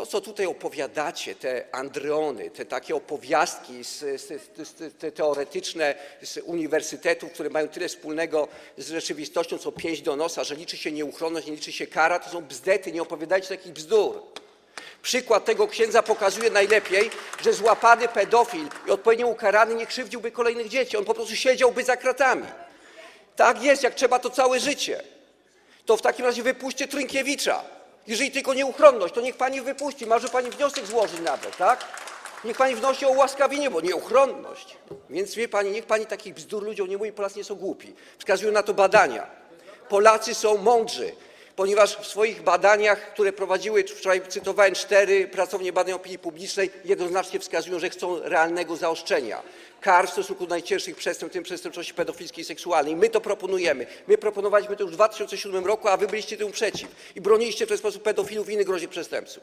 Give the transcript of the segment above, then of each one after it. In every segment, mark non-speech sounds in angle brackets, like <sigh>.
to, co tutaj opowiadacie, te androny, te takie opowiastki z, z, z, te teoretyczne z uniwersytetów, które mają tyle wspólnego z rzeczywistością, co pięść do nosa, że liczy się nieuchronność, nie liczy się kara, to są bzdety, nie opowiadajcie takich bzdur. Przykład tego księdza pokazuje najlepiej, że złapany pedofil i odpowiednio ukarany nie krzywdziłby kolejnych dzieci, on po prostu siedziałby za kratami. Tak jest, jak trzeba to całe życie. To w takim razie wypuśćcie Trynkiewicza. Jeżeli tylko nieuchronność, to niech pani wypuści. Może pani wniosek złożyć nawet, tak? Niech pani wnosi o ułaskawienie, bo nieuchronność. Więc wie pani, niech pani takich bzdur ludziom nie mówi, Polacy nie są głupi. Wskazują na to badania. Polacy są mądrzy, ponieważ w swoich badaniach, które prowadziły, wczoraj cytowałem cztery pracownie badań opinii publicznej, jednoznacznie wskazują, że chcą realnego zaostrzenia kar w stosunku do najcięższych przestępstw, w tym przestępczości pedofilskiej i seksualnej. My to proponujemy. My proponowaliśmy to już w 2007 roku, a wy byliście temu przeciw i broniliście w ten sposób pedofilów i innych groźnych przestępców.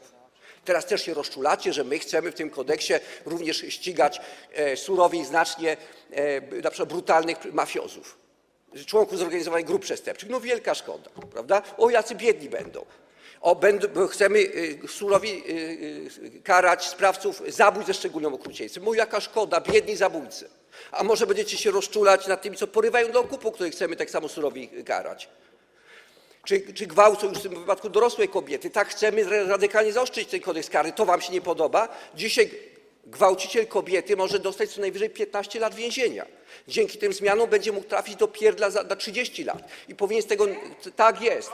Teraz też się rozczulacie, że my chcemy w tym kodeksie również ścigać e, surowiej znacznie e, na przykład brutalnych mafiozów, członków zorganizowanych grup przestępczych. No wielka szkoda, prawda? O, jacy biedni będą. O, będą, chcemy y, surowi y, y, karać sprawców zabójstw ze szczególnym okrucieństwem. O, jaka szkoda, biedni zabójcy. A może będziecie się rozczulać nad tymi, co porywają do okupu, których chcemy tak samo surowi karać. Czy, czy gwałcą już w tym wypadku dorosłe kobiety. Tak chcemy ra- radykalnie zaostrzyć ten kodeks kary. To wam się nie podoba? Dzisiaj gwałciciel kobiety może dostać co najwyżej 15 lat więzienia. Dzięki tym zmianom będzie mógł trafić do pierdla za, na 30 lat. I powinien z tego... Tak jest.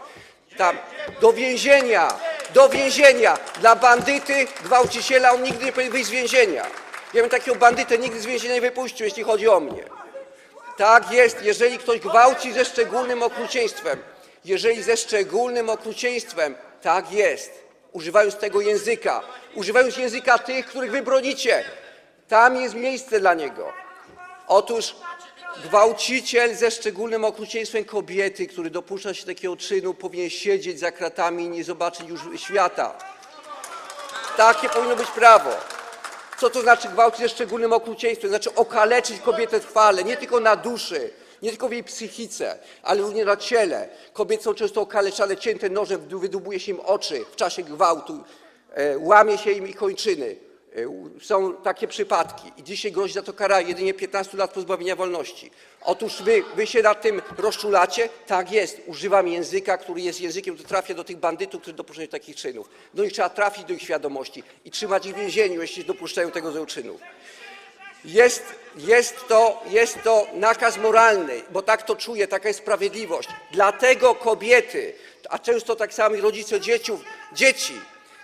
Tam, do więzienia, do więzienia. Dla bandyty, gwałciciela on nigdy nie powinien wyjść z więzienia. Ja bym takiego bandytę nigdy z więzienia nie wypuścił, jeśli chodzi o mnie. Tak jest, jeżeli ktoś gwałci ze szczególnym okrucieństwem, jeżeli ze szczególnym okrucieństwem, tak jest, używając tego języka, używając języka tych, których wy bronicie, tam jest miejsce dla niego. Otóż gwałciciel ze szczególnym okrucieństwem kobiety, który dopuszcza się takiego czynu, powinien siedzieć za kratami i nie zobaczyć już świata. Takie powinno być prawo. Co to znaczy gwałcić ze szczególnym okrucieństwem? Znaczy okaleczyć kobietę trwale, nie tylko na duszy, nie tylko w jej psychice, ale również na ciele. Kobiety są często okaleczane, cięte nożem, wydłubuje się im oczy w czasie gwałtu, e, łamie się im ich kończyny. U- Są takie przypadki i dzisiaj grozi za to kara jedynie 15 lat pozbawienia wolności. Otóż wy, wy się nad tym rozczulacie? Tak jest. Używam języka, który jest językiem, który trafia do tych bandytów, którzy dopuszczają takich czynów. Do nich trzeba trafić, do ich świadomości i trzymać ich w więzieniu, jeśli dopuszczają tego rodzaju czynów. Jest, jest, to, jest to nakaz moralny, bo tak to czuję, taka jest sprawiedliwość. Dlatego kobiety, a często tak samo rodzice dzieciów, dzieci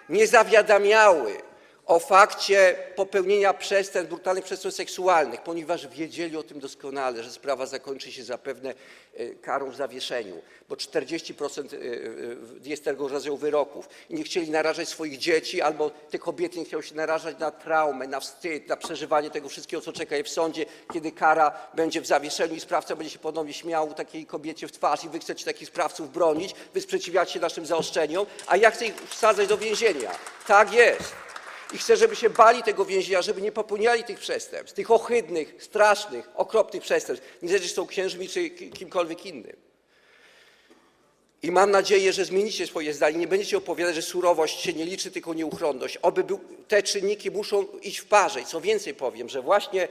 nie zawiadamiały o fakcie popełnienia przestępstw, brutalnych przestępstw seksualnych, ponieważ wiedzieli o tym doskonale, że sprawa zakończy się zapewne e, karą w zawieszeniu, bo 40% e, e, jest tego rodzaju wyroków i nie chcieli narażać swoich dzieci, albo te kobiety nie chciały się narażać na traumę, na wstyd, na przeżywanie tego wszystkiego, co czeka je w sądzie, kiedy kara będzie w zawieszeniu i sprawca będzie się ponownie śmiał takiej kobiecie w twarz i wy chcecie takich sprawców bronić, wy sprzeciwiacie się naszym zaostrzeniom, a ja chcę ich wsadzać do więzienia. Tak jest. I chcę, żeby się bali tego więzienia, żeby nie popełniali tych przestępstw, tych ohydnych, strasznych, okropnych przestępstw, niezależnie czy są księżmi czy ki- kimkolwiek innym. I mam nadzieję, że zmienicie swoje zdanie, nie będziecie opowiadać, że surowość się nie liczy, tylko nieuchronność. Oby był, te czynniki muszą iść w parze. I co więcej powiem, że właśnie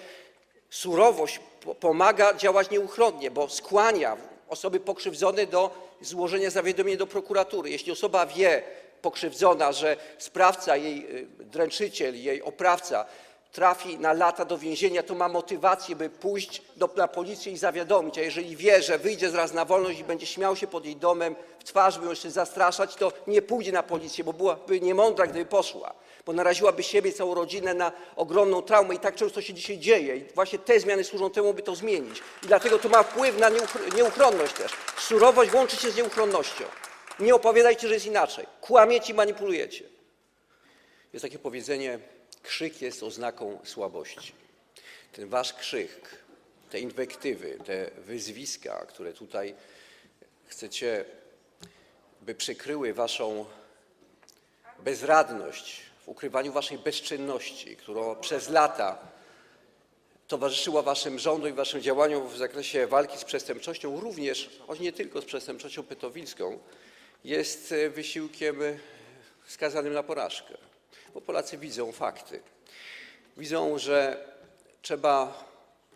surowość po- pomaga działać nieuchronnie, bo skłania osoby pokrzywdzone do złożenia zawiadomienia do prokuratury. Jeśli osoba wie, pokrzywdzona, że sprawca, jej y, dręczyciel, jej oprawca trafi na lata do więzienia, to ma motywację, by pójść na policję i zawiadomić. A jeżeli wie, że wyjdzie zaraz na wolność i będzie śmiał się pod jej domem w twarz, by ją jeszcze zastraszać, to nie pójdzie na policję, bo byłaby niemądra, gdyby poszła, bo naraziłaby siebie i całą rodzinę na ogromną traumę. I tak często się dzisiaj dzieje. I właśnie te zmiany służą temu, by to zmienić. I dlatego to ma wpływ na nieuch- nieuchronność też. Surowość łączy się z nieuchronnością. Nie opowiadajcie, że jest inaczej. Kłamiecie i manipulujecie. Jest takie powiedzenie, krzyk jest oznaką słabości. Ten wasz krzyk, te inwektywy, te wyzwiska, które tutaj chcecie, by przykryły waszą bezradność w ukrywaniu waszej bezczynności, która przez lata towarzyszyła waszym rządom i waszym działaniom w zakresie walki z przestępczością, również, choć nie tylko z przestępczością pedofilską, jest e, wysiłkiem e, skazanym na porażkę. bo Polacy widzą fakty. Widzą, że trzeba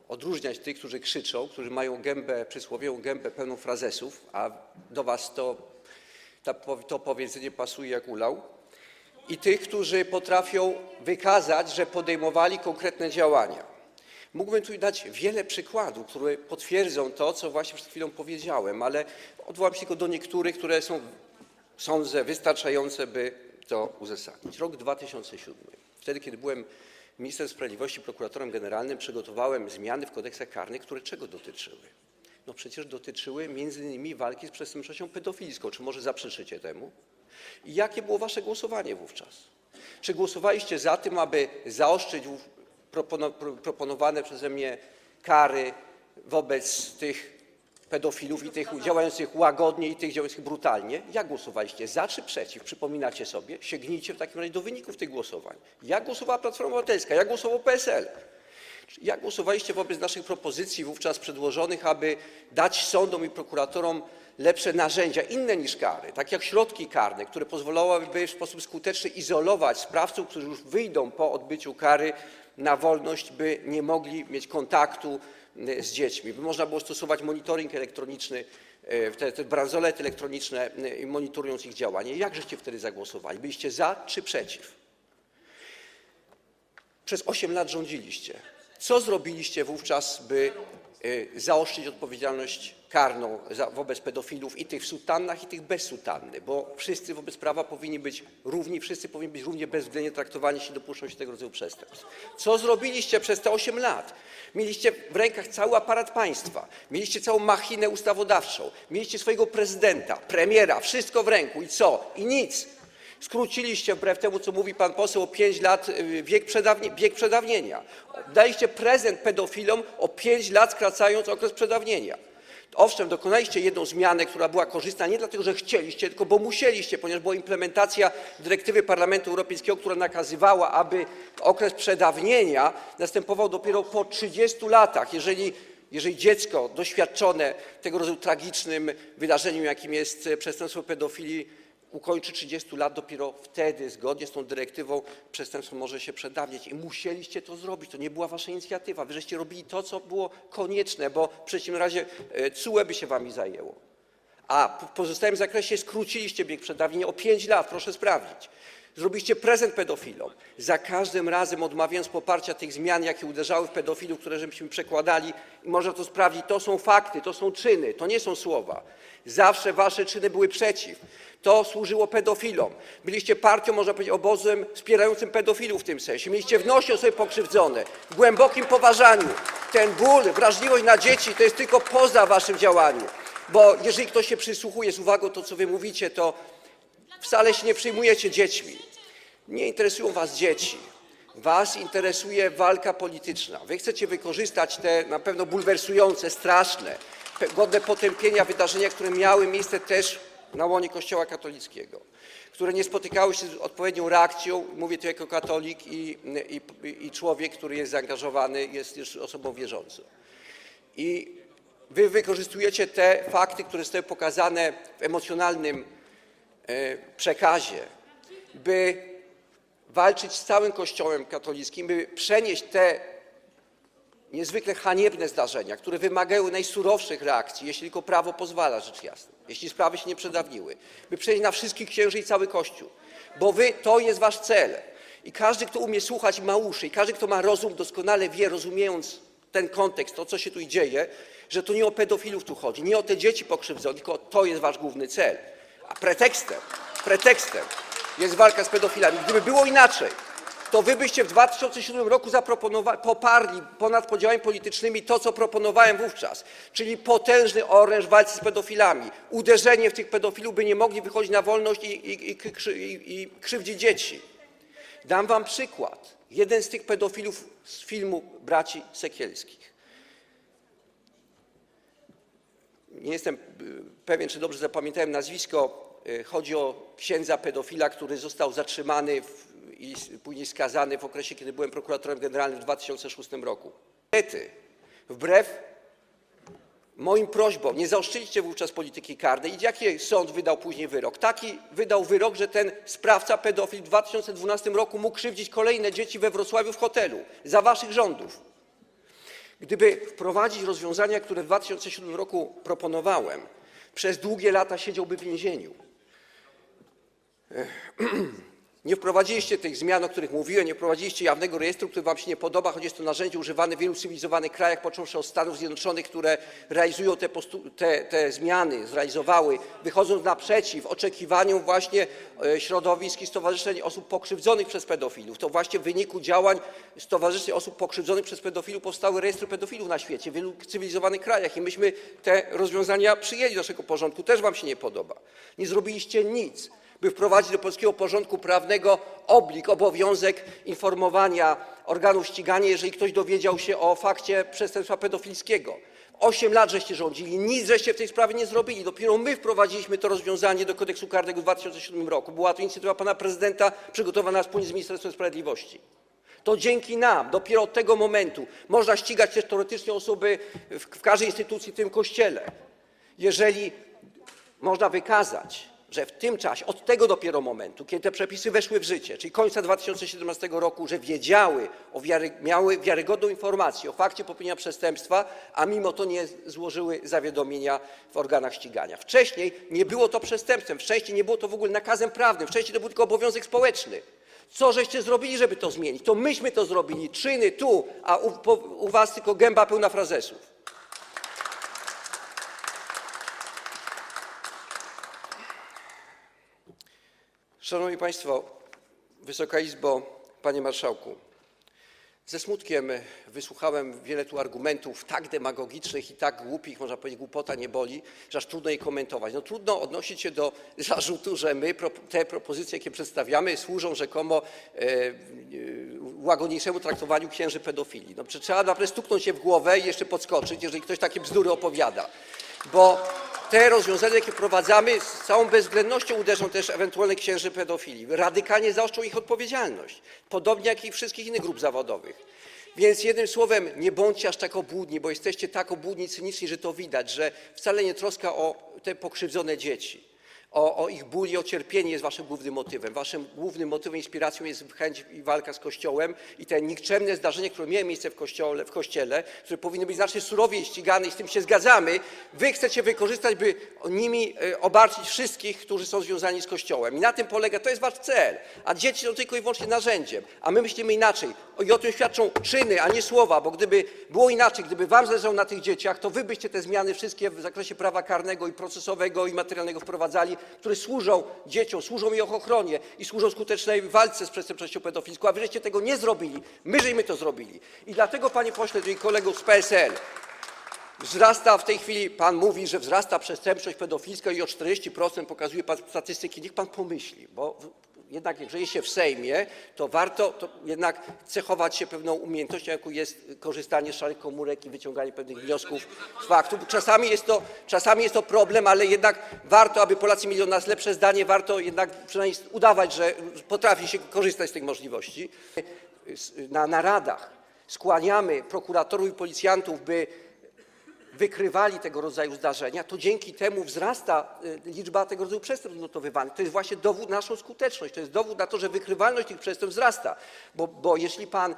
odróżniać tych, którzy krzyczą, którzy mają gębę, przysłowiową gębę pełną frazesów, a do was to, to powiedzenie pasuje jak ulał, i tych, którzy potrafią wykazać, że podejmowali konkretne działania. Mógłbym tu dać wiele przykładów, które potwierdzą to, co właśnie przed chwilą powiedziałem, ale odwołam się tylko do niektórych, które są, sądzę, wystarczające, by to uzasadnić. Rok 2007. Wtedy, kiedy byłem ministrem sprawiedliwości, prokuratorem generalnym, przygotowałem zmiany w kodeksach karnych, które czego dotyczyły? No przecież dotyczyły między innymi walki z przestępczością pedofilską. Czy może zaprzeczycie temu? I jakie było wasze głosowanie wówczas? Czy głosowaliście za tym, aby zaostrzyć proponowane przeze mnie kary wobec tych pedofilów i tych działających łagodnie i tych działających brutalnie? Jak głosowaliście? Za czy przeciw? Przypominacie sobie? Sięgnijcie w takim razie do wyników tych głosowań. Jak głosowała Platforma Obywatelska? Jak głosował PSL? Jak głosowaliście wobec naszych propozycji wówczas przedłożonych, aby dać sądom i prokuratorom lepsze narzędzia, inne niż kary, tak jak środki karne, które pozwalałyby w sposób skuteczny izolować sprawców, którzy już wyjdą po odbyciu kary na wolność, by nie mogli mieć kontaktu y, z dziećmi, by można było stosować monitoring elektroniczny, y, te, bransolety elektroniczne, y, monitorując ich działanie. Jak żeście wtedy zagłosowali? Byliście za czy przeciw? Przez 8 lat rządziliście. Co zrobiliście wówczas, by zaostrzyć odpowiedzialność karną wobec pedofilów i tych w sutannach, i tych bez sutanny? Bo wszyscy wobec prawa powinni być równi, wszyscy powinni być równie bezwzględnie traktowani, jeśli dopuszczą się tego rodzaju przestępstw. Co zrobiliście przez te 8 lat? Mieliście w rękach cały aparat państwa, mieliście całą machinę ustawodawczą, mieliście swojego prezydenta, premiera, wszystko w ręku i co? I nic. Skróciliście, wbrew temu, co mówi pan poseł, o 5 lat y, bieg przedawnienia. Daliście prezent pedofilom o 5 lat, skracając okres przedawnienia. Owszem, dokonaliście jedną zmianę, która była korzystna nie dlatego, że chcieliście, tylko bo musieliście, ponieważ była implementacja dyrektywy Parlamentu Europejskiego, która nakazywała, aby okres przedawnienia następował dopiero po 30 latach, jeżeli jeżeli dziecko doświadczone tego rodzaju tragicznym wydarzeniem, jakim jest przestępstwo pedofilii, ukończy 30 lat, dopiero wtedy, zgodnie z tą dyrektywą, przestępstwo może się przedawnić. I musieliście to zrobić. To nie była wasza inicjatywa. Wy robili to, co było konieczne, bo w przeciwnym razie e, CUE by się wami zajęło. A w pozostałym zakresie skróciliście bieg przedawnienia o 5 lat, proszę sprawdzić. Zrobiliście prezent pedofilom. Za każdym razem odmawiając poparcia tych zmian, jakie uderzały w pedofilów, które żeśmy przekładali, i można to sprawdzić, to są fakty, to są czyny, to nie są słowa. Zawsze wasze czyny były przeciw. To służyło pedofilom. Byliście partią, można powiedzieć, obozem wspierającym pedofilów w tym sensie. Mieliście w nosie osoby pokrzywdzone, w głębokim poważaniu. Ten ból, wrażliwość na dzieci to jest tylko poza waszym działaniem. Bo jeżeli ktoś się przysłuchuje z uwagą to, co wy mówicie, to wcale się nie przejmujecie dziećmi. Nie interesują was dzieci. Was interesuje walka polityczna. Wy chcecie wykorzystać te na pewno bulwersujące, straszne, godne potępienia wydarzenia, które miały miejsce też na łonie Kościoła katolickiego, które nie spotykały się z odpowiednią reakcją, mówię to jako katolik i, i, i człowiek, który jest zaangażowany, jest już osobą wierzącą. I wy wykorzystujecie te fakty, które zostały pokazane w emocjonalnym przekazie, by walczyć z całym Kościołem katolickim, by przenieść te niezwykle haniebne zdarzenia, które wymagają najsurowszych reakcji, jeśli tylko prawo pozwala, rzecz jasna, jeśli sprawy się nie przedawniły, by przenieść na wszystkich księży i cały Kościół, bo wy, to jest wasz cel. I każdy, kto umie słuchać, ma uszy, i każdy, kto ma rozum, doskonale wie, rozumiejąc ten kontekst, to, co się tu dzieje, że to nie o pedofilów tu chodzi, nie o te dzieci pokrzywdzone, tylko to jest wasz główny cel. A pretekstem, pretekstem jest walka z pedofilami. Gdyby było inaczej, to wy byście w 2007 roku poparli ponad podziałami politycznymi to, co proponowałem wówczas, czyli potężny oręż w walce z pedofilami, uderzenie w tych pedofilów, by nie mogli wychodzić na wolność i, i, i, i krzywdzić dzieci. Dam wam przykład. Jeden z tych pedofilów z filmu braci Sekielskich. Nie jestem y, pewien, czy dobrze zapamiętałem nazwisko. Y, Chodzi o księdza pedofila, który został zatrzymany i później skazany w okresie, kiedy byłem prokuratorem generalnym w 2006 roku. Niestety, wbrew moim prośbą nie zaostrzyliście wówczas polityki karnej i jaki sąd wydał później wyrok? Taki wydał wyrok, że ten sprawca pedofil w 2012 roku mógł krzywdzić kolejne dzieci we Wrocławiu w hotelu za waszych rządów. Gdyby wprowadzić rozwiązania, które w 2007 roku proponowałem, przez długie lata siedziałby w więzieniu. <clears throat> Nie wprowadziliście tych zmian, o których mówiłem, nie wprowadziliście jawnego rejestru, który wam się nie podoba, choć jest to narzędzie używane w wielu cywilizowanych krajach, począwszy od Stanów Zjednoczonych, które realizują te, zmiany, zrealizowały, wychodząc naprzeciw oczekiwaniom właśnie e, środowisk i stowarzyszeń osób pokrzywdzonych przez pedofilów. To właśnie w wyniku działań stowarzyszeń osób pokrzywdzonych przez pedofilów powstały rejestry pedofilów na świecie, w wielu cywilizowanych krajach i myśmy te rozwiązania przyjęli do naszego porządku. Też wam się nie podoba. Nie zrobiliście nic by wprowadzić do polskiego porządku prawnego oblig, obowiązek informowania organów ścigania, jeżeli ktoś dowiedział się o fakcie przestępstwa pedofilskiego. Osiem lat żeście rządzili, nic w tej sprawie nie zrobili. Dopiero my wprowadziliśmy to rozwiązanie do kodeksu karnego w 2007 roku. Była to inicjatywa pana prezydenta przygotowana wspólnie z Ministerstwem Sprawiedliwości. To dzięki nam, dopiero od tego momentu można ścigać też teoretycznie osoby w każdej instytucji, w tym kościele, jeżeli można wykazać, że w tym czasie, od tego dopiero momentu, kiedy te przepisy weszły w życie, czyli końca 2017 roku, że wiedziały, miały wiarygodną informację o fakcie popełnienia przestępstwa, a mimo to nie złożyły zawiadomienia w organach ścigania. Wcześniej nie było to przestępstwem, wcześniej nie było to w ogóle nakazem prawnym, wcześniej to był tylko obowiązek społeczny. Co żeście zrobili, żeby to zmienić? To myśmy to zrobili, czyny tu, a u, po, u was tylko gęba pełna frazesów. Szanowni Państwo, Wysoka Izbo, Panie Marszałku, ze smutkiem wysłuchałem wiele tu argumentów tak demagogicznych i tak głupich, można powiedzieć, głupota nie boli, że aż trudno je komentować. No trudno odnosić się do <laughs> zarzutu, że my te propozycje, jakie przedstawiamy, służą rzekomo e, e, łagodniejszemu traktowaniu księży pedofili. No trzeba naprawdę stuknąć się w głowę i jeszcze podskoczyć, jeżeli ktoś takie bzdury opowiada. Bo te rozwiązania, jakie wprowadzamy, z całą bezwzględnością uderzą też ewentualnych księży pedofili. Radykalnie zaostrzą ich odpowiedzialność, podobnie jak i wszystkich innych grup zawodowych. Więc jednym słowem, nie bądźcie aż tak obłudni, bo jesteście tak obłudni, cyniczni, że to widać, że wcale nie troska o te pokrzywdzone dzieci, o, ich ból i o cierpienie jest waszym głównym motywem. Waszym głównym motywem, inspiracją jest chęć i walka z Kościołem i te nikczemne zdarzenia, które miały miejsce w Kościele, w kościele które powinny być znacznie surowiej ścigane i z tym się zgadzamy, wy chcecie wykorzystać, by nimi e, obarczyć wszystkich, którzy są związani z Kościołem. I na tym polega, to jest wasz cel. A dzieci są tylko i wyłącznie narzędziem. A my myślimy inaczej. I o tym świadczą czyny, a nie słowa, bo gdyby było inaczej, gdyby wam zależało na tych dzieciach, to wy byście te zmiany wszystkie w zakresie prawa karnego i procesowego i materialnego wprowadzali, które służą dzieciom, służą ich ochronie i służą skutecznej walce z przestępczością pedofilską, a wy tego nie zrobili. My to zrobili. I dlatego, panie pośle, drogi kolego z PSL, Wzrasta w tej chwili, pan mówi, że wzrasta przestępczość pedofilska i o 40% pokazuje pan statystyki. Niech pan pomyśli, bo jednak jeżeli się w Sejmie, to warto to jednak cechować się pewną umiejętnością, jaką jest korzystanie z szarych komórek i wyciąganie pewnych wniosków z faktów. Czasami jest, to, czasami jest to problem, ale jednak warto, aby Polacy mieli o nas lepsze zdanie, warto jednak przynajmniej udawać, że potrafi się korzystać z tych możliwości. Na naradach skłaniamy prokuratorów i policjantów, by wykrywali tego rodzaju zdarzenia, to dzięki temu wzrasta y, liczba tego rodzaju przestępstw notowywanych. To jest właśnie dowód na naszą skuteczność, to jest dowód na to, że wykrywalność tych przestępstw wzrasta. Bo, bo jeśli pan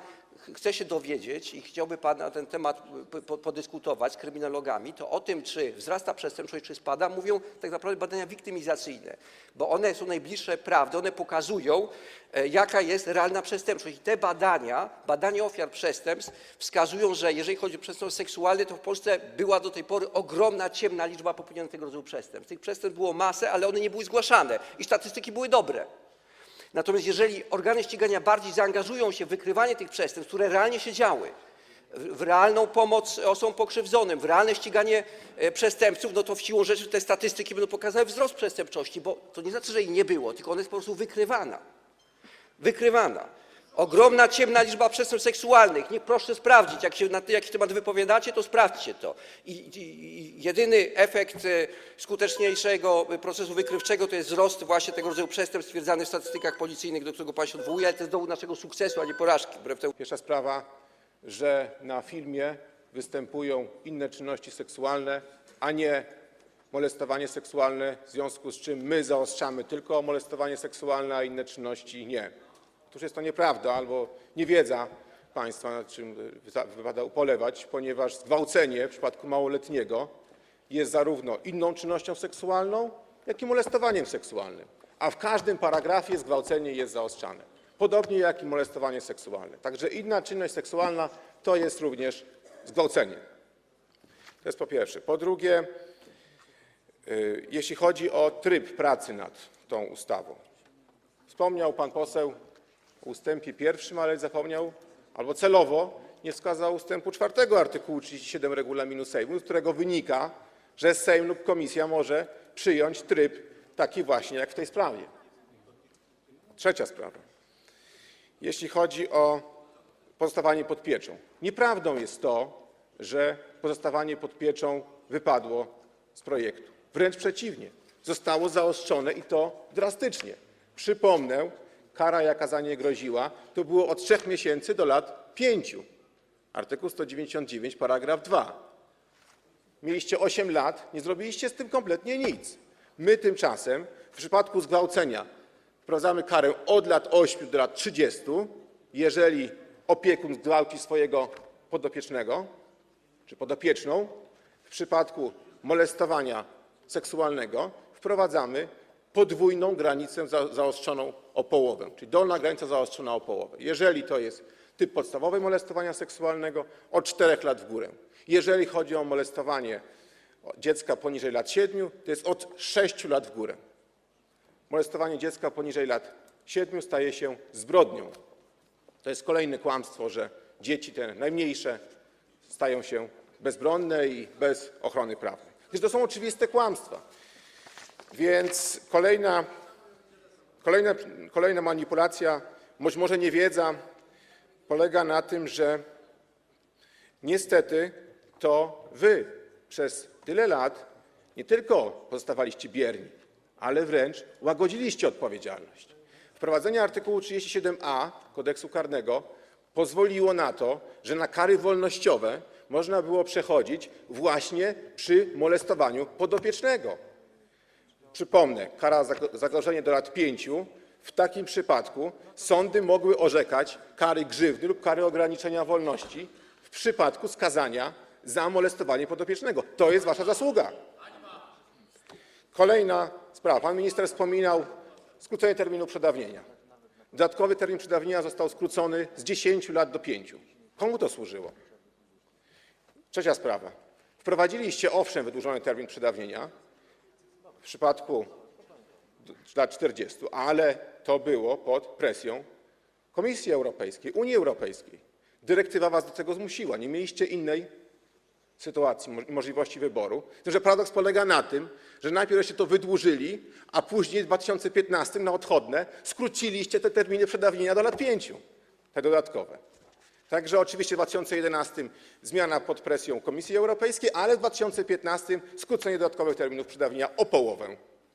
chce się dowiedzieć i chciałby pan na ten temat po- podyskutować z kryminologami, to o tym, czy wzrasta przestępczość, czy spada, mówią tak naprawdę badania wiktymizacyjne, bo one są najbliższe prawdy, one pokazują, e, jaka jest realna przestępczość. I te badania, badania ofiar przestępstw wskazują, że jeżeli chodzi o przestępstwo seksualne, to w Polsce była do tej pory ogromna, ciemna liczba popełnionych tego rodzaju przestępstw. Tych przestępstw było masę, ale one nie były zgłaszane i statystyki były dobre. Natomiast jeżeli organy ścigania bardziej zaangażują się w wykrywanie tych przestępstw, które realnie się działy, w realną pomoc osobom pokrzywdzonym, w realne ściganie e, przestępców, no to w siłą rzeczy te statystyki będą pokazywały wzrost przestępczości, bo to nie znaczy, że jej nie było, tylko ona jest po prostu wykrywana. Ogromna, ciemna liczba przestępstw seksualnych. Proszę sprawdzić, jak się na jakiś temat wypowiadacie, to sprawdźcie to. I, jedyny efekt e, skuteczniejszego procesu wykrywczego to jest wzrost właśnie tego rodzaju przestępstw stwierdzany w statystykach policyjnych, do którego pan się odwołuje, ale to jest dowód naszego sukcesu, a nie porażki. Wbrew temu Pierwsza sprawa, że na filmie występują inne czynności seksualne, a nie molestowanie seksualne, w związku z czym my zaostrzamy tylko molestowanie seksualne, a inne czynności nie. Otóż jest to nieprawda albo niewiedza państwa, nad czym wyza- wypada ubolewać, ponieważ zgwałcenie w przypadku małoletniego jest zarówno inną czynnością seksualną, jak i molestowaniem seksualnym, a w każdym paragrafie zgwałcenie jest zaostrzane, podobnie jak i molestowanie seksualne. Także inna czynność seksualna to jest również zgwałcenie. To jest po pierwsze. Po drugie, y, jeśli chodzi o tryb pracy nad tą ustawą. Wspomniał pan poseł ustępie pierwszym, ale zapomniał albo celowo nie wskazał ustępu czwartego artykułu 37 regulaminu Sejmu, z którego wynika, że Sejm lub komisja może przyjąć tryb taki właśnie jak w tej sprawie. Trzecia sprawa. Jeśli chodzi o pozostawanie pod pieczą. Nieprawdą jest to, że pozostawanie pod pieczą wypadło z projektu. Wręcz przeciwnie, zostało zaostrzone i to drastycznie. Przypomnę, kara jaka za nie groziła, to było od 3 miesięcy do lat 5. Artykuł 199, paragraf 2. Mieliście 8 lat, nie zrobiliście z tym kompletnie nic. My tymczasem w przypadku zgwałcenia wprowadzamy karę od lat 8 do lat 30, jeżeli opiekun zgwałci swojego podopiecznego czy podopieczną. W przypadku molestowania seksualnego wprowadzamy podwójną granicę za- zaostrzoną o połowę, czyli dolna granica zaostrzona o połowę. Jeżeli to jest typ podstawowy molestowania seksualnego, od 4 lat w górę. Jeżeli chodzi o molestowanie dziecka poniżej lat 7, to jest od 6 lat w górę. Molestowanie dziecka poniżej lat 7 staje się zbrodnią. To jest kolejne kłamstwo, że dzieci te najmniejsze stają się bezbronne i bez ochrony prawnej. Przecież to są oczywiste kłamstwa. Więc kolejna, manipulacja, być może niewiedza, polega na tym, że niestety to wy przez tyle lat nie tylko pozostawaliście bierni, ale wręcz łagodziliście odpowiedzialność. Wprowadzenie artykułu 37a Kodeksu karnego pozwoliło na to, że na kary wolnościowe można było przechodzić właśnie przy molestowaniu podopiecznego. Przypomnę, kara za zagrożenie do lat 5. W takim przypadku sądy mogły orzekać kary grzywny lub kary ograniczenia wolności w przypadku skazania za molestowanie podopiecznego. To jest wasza zasługa. Kolejna sprawa. Pan minister wspominał skrócenie terminu przedawnienia. Dodatkowy termin przedawnienia został skrócony z 10 lat do 5. Komu to służyło? Trzecia sprawa. Wprowadziliście owszem wydłużony termin przedawnienia przypadku lat 40, ale to było pod presją Komisji Europejskiej, Unii Europejskiej. Dyrektywa was do tego zmusiła. Nie mieliście innej sytuacji, mo- możliwości wyboru. Tym, że paradoks polega na tym, że najpierw to wydłużyli, a później w 2015 na odchodne skróciliście te terminy przedawnienia do lat 5, te dodatkowe. Także oczywiście w 2011 zmiana pod presją Komisji Europejskiej, ale w 2015 skrócenie dodatkowych terminów przedawnienia o połowę.